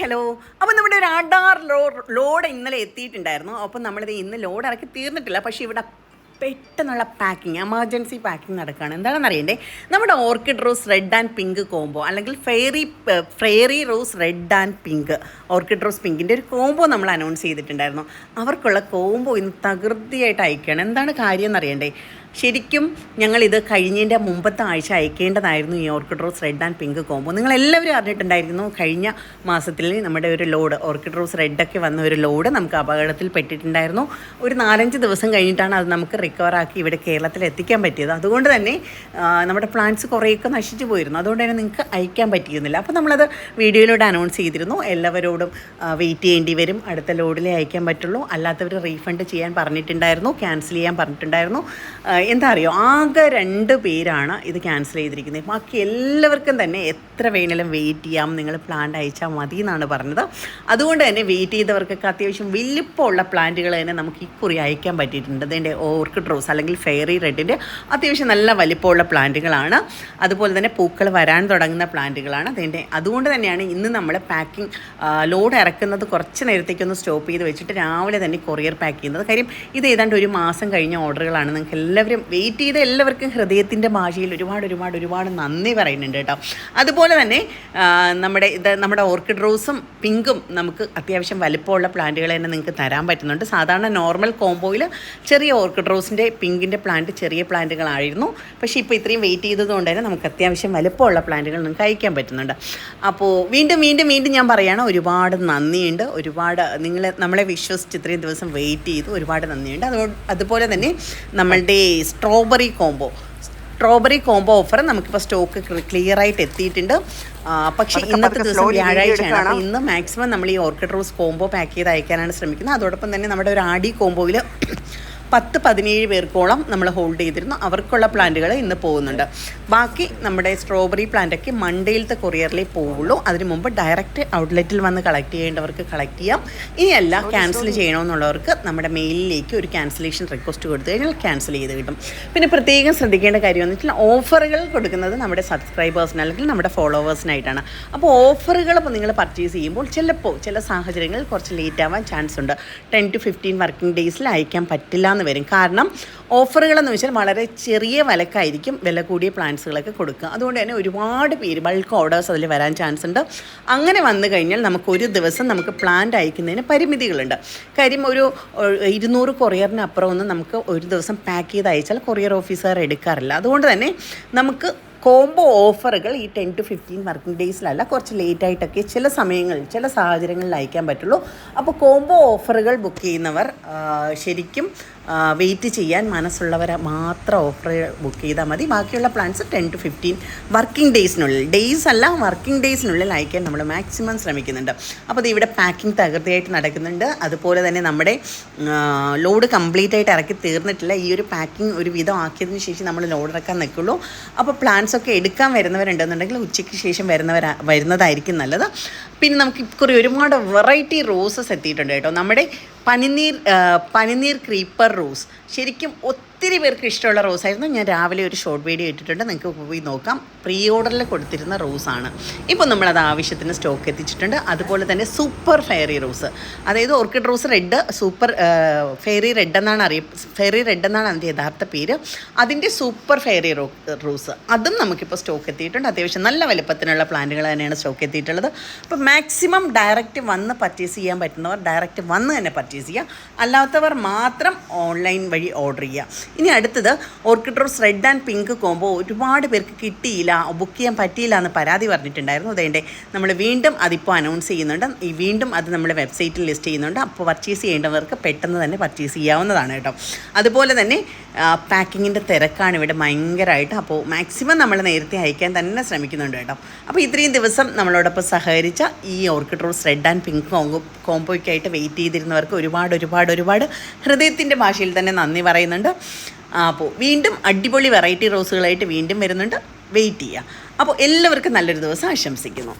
Hello. അപ്പോൾ നമ്മുടെ ഒരു ആഡാർ ലോ ലോഡ് ഇന്നലെ എത്തിയിട്ടുണ്ടായിരുന്നു. അപ്പോൾ നമ്മളിത് ഇന്ന് ലോഡ് ഇറക്കി തീർന്നിട്ടില്ല. പക്ഷേ ഇവിടെ പെട്ടെന്നുള്ള പാക്കിംഗ് എമർജൻസി പാക്കിംഗ് നടക്കുകയാണ് എന്താണെന്ന് അറിയണ്ടേ? നമ്മുടെ orchid rose red and pink combo അല്ലെങ്കിൽ fairy fairy rose red and pink orchid rose പിങ്കിന്റെ ഒരു കോംബോ നമ്മൾ അനൗൺസ് ചെയ്തിട്ടുണ്ടായിരുന്നു. അവർക്കുള്ള കോംബോ ഇന്ന് തകൃതിയായിട്ട് അയക്കുകയാണ് എന്താണ് കാര്യം എന്നറിയണ്ടേ ശരിക്കും ഞങ്ങൾ ഇത് കഴിഞ്ഞതിന്റെ മുമ്പത്തെ ആഴ്ച അയക്കേണ്ടതായിരുന്നു ഈ orchid rose red and pink combo നിങ്ങൾ എല്ലാവരും അറിഞ്ഞിട്ടുണ്ടായിരുന്നു കഴിഞ്ഞ മാസത്തിൽ നമ്മുടെ ഒരു ലോഡ് ഓർക്കിഡ് റോസ് റെഡൊക്കെ വന്ന ഒരു ലോഡ് നമുക്ക് അപകടത്തിൽ പെട്ടിട്ടുണ്ടായിരുന്നു. ഒരു നാലഞ്ച് ദിവസം കഴിഞ്ഞിട്ടാണ് അത് നമുക്ക് റിക്കവറാക്കി ഇവിടെ കേരളത്തിൽ എത്തിക്കാൻ പറ്റിയത്. അതുകൊണ്ട് തന്നെ നമ്മുടെ പ്ലാന്റ്സ് കുറേയൊക്കെ നശിച്ചു പോയിരുന്നു. അതുകൊണ്ട് തന്നെ നിങ്ങൾക്ക് അയക്കാൻ പറ്റിയിരുന്നില്ല. അപ്പോൾ നമ്മളത് വീഡിയോയിലൂടെ അനൗൺസ് ചെയ്തിരുന്നു. എല്ലാവരോടും വെയിറ്റ് ചെയ്യേണ്ടി വരും. അടുത്ത ലോഡിലേ അയക്കാൻ പറ്റുള്ളൂ. അല്ലാത്തവർ റീഫണ്ട് ചെയ്യാൻ പറഞ്ഞിട്ടുണ്ടായിരുന്നു ക്യാൻസൽ ചെയ്യാൻ പറഞ്ഞിട്ടുണ്ടായിരുന്നു. എന്താ അറിയോ ആകെ രണ്ട് പേരാണ് ഇത് ക്യാൻസൽ ചെയ്തിരിക്കുന്നത്. ബാക്കി എല്ലാവർക്കും തന്നെ എത്ര വേണേലും വെയിറ്റ് ചെയ്യാം നിങ്ങൾ പ്ലാന്റ് അയച്ചാൽ മതി എന്നാണ് പറഞ്ഞത്. അതുകൊണ്ട് തന്നെ വെയിറ്റ് ചെയ്തവർക്കൊക്കെ അത്യാവശ്യം വലിപ്പമുള്ള പ്ലാന്റുകൾ തന്നെ നമുക്ക് ഇക്കുറി അയക്കാൻ പറ്റിയിട്ടുണ്ട്. അതിന്റെ ഓർക്കിഡ് റോസ് അല്ലെങ്കിൽ ഫെയറി റെഡിന്റെ അത്യാവശ്യം നല്ല വലിപ്പമുള്ള പ്ലാന്റുകളാണ്. അതുപോലെ തന്നെ പൂക്കൾ വരാൻ തുടങ്ങുന്ന പ്ലാന്റുകളാണ്. അതിന്റെ അതുകൊണ്ട് തന്നെയാണ് ഇന്ന് നമ്മൾ പാക്കിംഗ് ലോഡ് ഇറക്കുന്നത് കുറച്ച് നേരത്തേക്കൊന്ന് സ്റ്റോപ്പ് ചെയ്ത് വെച്ചിട്ട് രാവിലെ തന്നെ കൊറിയർ പാക്ക് ചെയ്യുന്നത്. കാര്യം ഇത് ഏതാണ്ട് ഒരു മാസം കഴിഞ്ഞ ഓർഡറുകളാണ് നിങ്ങൾക്ക് എല്ലാവരും വെയിറ്റ് ചെയ്ത എല്ലാവർക്കും ഹൃദയത്തിന്റെ ഭാഷയിൽ ഒരുപാട് ഒരുപാട് ഒരുപാട് നന്ദി പറയുന്നുണ്ട് കേട്ടോ. അതുപോലെ തന്നെ നമ്മുടെ ഇത് നമ്മുടെ ഓർക്കിഡ് റോസും പിങ്കും നമുക്ക് അത്യാവശ്യം വലിപ്പമുള്ള പ്ലാന്റുകൾ തന്നെ നിങ്ങൾക്ക് തരാൻ പറ്റുന്നുണ്ട്. സാധാരണ നോർമൽ കോംബോയിൽ ചെറിയ ഓർക്കിഡ് റോസിന്റെ പിങ്കിന്റെ പ്ലാന്റ് ചെറിയ പ്ലാന്റുകളായിരുന്നു. പക്ഷേ ഇപ്പോൾ ഇത്രയും വെയിറ്റ് ചെയ്തതുകൊണ്ട് തന്നെ നമുക്ക് അത്യാവശ്യം വലിപ്പമുള്ള പ്ലാന്റുകൾ നിങ്ങൾക്ക് അയക്കാൻ പറ്റുന്നുണ്ട്. അപ്പോൾ വീണ്ടും വീണ്ടും വീണ്ടും ഞാൻ പറയുകയാണ് ഒരുപാട് നന്ദിയുണ്ട്. ഒരുപാട് നിങ്ങൾ നമ്മളെ വിശ്വസിച്ച് ഇത്രയും ദിവസം വെയിറ്റ് ചെയ്തു ഒരുപാട് നന്ദിയുണ്ട്. അതുപോലെ തന്നെ നമ്മളുടെ strawberry combo strawberry combo offer നമുക്കിപ്പോൾ സ്റ്റോക്ക് ക്ലിയർ ആയിട്ട് എത്തിയിട്ടുണ്ട്. പക്ഷേ ഇന്നത്തെ ദിവസം വ്യാഴാഴ്ചയാണ്. ഇന്ന് മാക്സിമം നമ്മൾ ഈ ഓർക്കിഡ് റോസ് കോംബോ പാക്ക് ചെയ്ത് അയക്കാനാണ് ശ്രമിക്കുന്നത്. അതോടൊപ്പം തന്നെ നമ്മുടെ ഒരു ആഡി കോംബോയിൽ പത്ത് പതിനേഴ് പേർക്കോളം നമ്മൾ ഹോൾഡ് ചെയ്തിരുന്നു. അവർക്കുള്ള പ്ലാന്റുകൾ ഇന്ന് പോകുന്നുണ്ട്. ബാക്കി നമ്മുടെ സ്ട്രോബെറി പ്ലാന്റൊക്കെ മൺഡേയിലത്തെ കൊറിയറിലേ പോവുള്ളൂ. അതിന് മുമ്പ് ഡയറക്റ്റ് ഔട്ട്ലെറ്റിൽ വന്ന് കളക്ട് ചെയ്യേണ്ടവർക്ക് കളക്ട് ചെയ്യാം. ഇനി ഇനിയല്ല ക്യാൻസൽ ചെയ്യണമെന്നുള്ളവർക്ക് നമ്മുടെ മെയിലിലേക്ക് ഒരു ക്യാൻസലേഷൻ റിക്വസ്റ്റ് കൊടുത്തു കഴിഞ്ഞാൽ ക്യാൻസൽ ചെയ്ത് കിട്ടും. പിന്നെ പ്രത്യേകം ശ്രദ്ധിക്കേണ്ട കാര്യം എന്ന് വെച്ചാൽ ഓഫറുകൾ കൊടുക്കുന്നത് നമ്മുടെ സബ്സ്ക്രൈബേഴ്സിന് അല്ലെങ്കിൽ നമ്മുടെ ഫോളോവേഴ്സിനായിട്ടാണ്. അപ്പോൾ ഓഫറുകൾ നിങ്ങൾ പർച്ചേസ് ചെയ്യുമ്പോൾ ചിലപ്പോൾ ചില സാഹചര്യങ്ങളിൽ കുറച്ച് ലേറ്റ് ആവാൻ ചാൻസ് ഉണ്ട് ടെൻ ടു ഫിഫ്റ്റീൻ വർക്കിംഗ് ഡേയ്സിൽ അയക്കാൻ പറ്റില്ല എന്ന് വരും. കാരണം ഓഫറുകൾ എന്ന് വെച്ചാൽ വളരെ ചെറിയ വിലക്കായിരിക്കും വില കൂടിയ പ്ലാന്റ്സുകളൊക്കെ കൊടുക്കുക. അതുകൊണ്ട് തന്നെ ഒരുപാട് പേര് ബൾക്ക് ഓർഡേഴ്സ് അതിൽ വരാൻ ചാൻസ് ഉണ്ട്. അങ്ങനെ വന്നു കഴിഞ്ഞാൽ നമുക്ക് ഒരു ദിവസം നമുക്ക് പ്ലാന്റ് അയക്കുന്നതിന് പരിമിതികളുണ്ട്. കാര്യം ഒരു ഇരുന്നൂറ് കൊറിയറിനപ്പുറം ഒന്നും നമുക്ക് ഒരു ദിവസം പാക്ക് ചെയ്ത് അയച്ചാൽ കൊറിയർ ഓഫീസുകാർ എടുക്കാറില്ല. അതുകൊണ്ട് തന്നെ നമുക്ക് കോംബോ ഓഫറുകൾ ഈ ടെൻ ടു ഫിഫ്റ്റീൻ വർക്കിംഗ് ഡേയ്സിലല്ല കുറച്ച് ലേറ്റ് ആയിട്ടൊക്കെ ചില സമയങ്ങളിൽ ചില സാഹചര്യങ്ങളിൽ അയക്കാൻ പറ്റുള്ളൂ. അപ്പോൾ കോംബോ ഓഫറുകൾ ബുക്ക് ചെയ്യുന്നവർ ശരിക്കും വെയിറ്റ് ചെയ്യാൻ മനസ്സുള്ളവരെ മാത്രം ഓഫർ ബുക്ക് ചെയ്താൽ മതി. ബാക്കിയുള്ള plans ten to fifteen working ഡേയ്സിനുള്ളിൽ days അല്ല വർക്കിംഗ് ഡേയ്സിനുള്ളിൽ അയക്കാൻ നമ്മൾ മാക്സിമം ശ്രമിക്കുന്നുണ്ട്. അപ്പോൾ ഇത് ഇവിടെ പാക്കിംഗ് തകൃതിയായിട്ട് നടക്കുന്നുണ്ട്. അതുപോലെ തന്നെ നമ്മുടെ ലോഡ് കംപ്ലീറ്റ് ആയിട്ട് ഇറക്കി തീർന്നിട്ടില്ല. ഈ ഒരു പാക്കിംഗ് ഒരു വിധം ആക്കിയതിന് ശേഷം നമ്മൾ ലോഡ് ഇറക്കാൻ നിൽക്കുള്ളൂ. അപ്പോൾ പ്ലാൻസ് ഒക്കെ എടുക്കാൻ വരുന്നവരുണ്ടെന്നുണ്ടെങ്കിൽ ഉച്ചയ്ക്ക് ശേഷം വരുന്നവരാ വരുന്നതായിരിക്കും നല്ലത്. പിന്നെ നമുക്ക് ഇക്കുറി ഒരുപാട് വെറൈറ്റി റോസസ് എത്തിയിട്ടുണ്ട് കേട്ടോ. നമ്മുടെ പനിനീർ പനിനീർ ക്രീപ്പർ റോസ് ശരിക്കും ഒത്തിരി പേർക്ക് ഇഷ്ടമുള്ള റോസായിരുന്നു ഞാൻ രാവിലെ ഒരു ഷോർട്ട് വീഡിയോ ഇട്ടിട്ടുണ്ട്. നിങ്ങൾക്ക് പോയി നോക്കാം. പ്രീ ഓർഡറിൽ കൊടുത്തിരുന്ന റോസാണ് ഇപ്പോൾ നമ്മളത് ആവശ്യത്തിന് സ്റ്റോക്ക് എത്തിച്ചിട്ടുണ്ട്. അതുപോലെ തന്നെ സൂപ്പർ ഫെയറി റോസ് അതായത് orchid rose red super fairy red എന്നാണ് അറിയ ഫെയറി റെഡ് എന്നാണ് അതിന്റെ യഥാർത്ഥ പേര്. അതിന്റെ സൂപ്പർ ഫെയറി റോ റോസ് അതും നമുക്കിപ്പോൾ സ്റ്റോക്ക് എത്തിയിട്ടുണ്ട്. അത്യാവശ്യം നല്ല വലുപ്പത്തിനുള്ള പ്ലാന്റുകൾ തന്നെയാണ് സ്റ്റോക്ക് എത്തിയിട്ടുള്ളത്. അപ്പോൾ മാക്സിമം ഡയറക്റ്റ് വന്ന് പർച്ചേസ് ചെയ്യാൻ പറ്റുന്നവർ ഡയറക്റ്റ് വന്ന് തന്നെ പർച്ചേസ് ചെയ്യുക. അല്ലാത്തവർ മാത്രം ഓൺലൈൻ വഴി ഓർഡർ ചെയ്യുക. ഇനി അടുത്തത് orchid rose red and pink combo ഒരുപാട് പേർക്ക് കിട്ടിയില്ല ബുക്ക് ചെയ്യാൻ പറ്റിയില്ല എന്ന് പരാതി പറഞ്ഞിട്ടുണ്ടായിരുന്നു. അതേണ്ടേ നമ്മൾ വീണ്ടും അതിപ്പോൾ അനൗൺസ് ചെയ്യുന്നുണ്ട്. ഈ വീണ്ടും അത് നമ്മുടെ വെബ്സൈറ്റിൽ ലിസ്റ്റ് ചെയ്യുന്നുണ്ട്. അപ്പോൾ പർച്ചേസ് ചെയ്യേണ്ടവർക്ക് പെട്ടെന്ന് തന്നെ പർച്ചേസ് ചെയ്യാവുന്നതാണ് കേട്ടോ. അതുപോലെ തന്നെ പാക്കിങ്ങിന്റെ തിരക്കാണ് ഇവിടെ ഭയങ്കരമായിട്ട് അപ്പോൾ മാക്സിമം നമ്മൾ നേരത്തെ അയക്കാൻ തന്നെ ശ്രമിക്കുന്നുണ്ട് കേട്ടോ. അപ്പോൾ ഇത്രയും ദിവസം നമ്മളോടൊപ്പം സഹകരിച്ച ഈ orchid rose red and pink combo കോംബോയ്ക്കായിട്ട് wait ചെയ്തിരുന്നവർക്ക് ഒരുപാട് ഒരുപാട് ഒരുപാട് ഹൃദയത്തിന്റെ ഭാഷയിൽ തന്നെ നന്ദി പറയുന്നുണ്ട്. അപ്പോൾ വീണ്ടും അടിപൊളി വെറൈറ്റി റോസുകളായിട്ട് വീണ്ടും വരുന്നുണ്ട്. വെയിറ്റ് ചെയ്യുക അപ്പോൾ എല്ലാവർക്കും നല്ലൊരു ദിവസം ആശംസിക്കുന്നു.